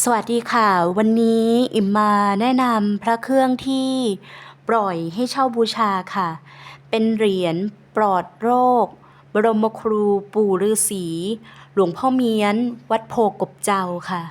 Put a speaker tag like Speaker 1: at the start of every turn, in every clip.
Speaker 1: สวัสดีค่ะ วันนี้อิมมาแนะนำพระเครื่องที่ปล่อยให้เช่าบูชาค่ะ เป็นเหรียญปลอดโรค บรมครูปู่ฤาษีหลวงพ่อเมียน วัดโพกบเจ้าค่ะ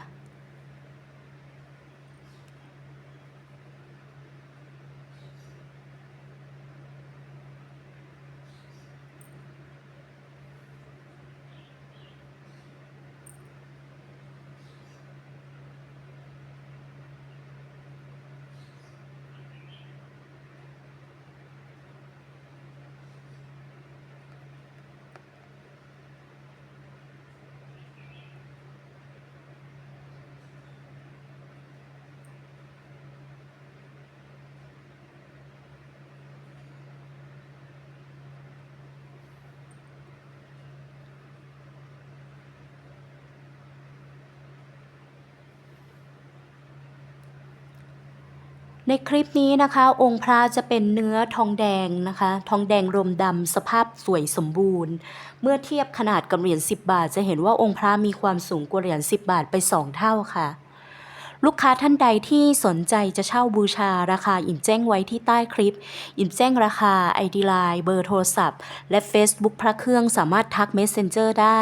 Speaker 1: ในคลิปนี้นะคะ องค์พระจะเป็นเนื้อทองแดงนะคะ ทองแดงรมดำสภาพสวยสมบูรณ์ เมื่อเทียบขนาดกับเหรียญ10 บาท จะเห็นว่าองค์พระมีความสูงกว่าเหรียญ10 บาทไป 2 เท่าค่ะ ลูกค้าท่านใดที่สนใจจะเช่าบูชาราคาอิ่มแจ้งไว้ที่ใต้คลิป อิ่มแจ้งราคา ID Line เบอร์โทรศัพท์ และ Facebook พระเครื่องสามารถทัก Messenger ได้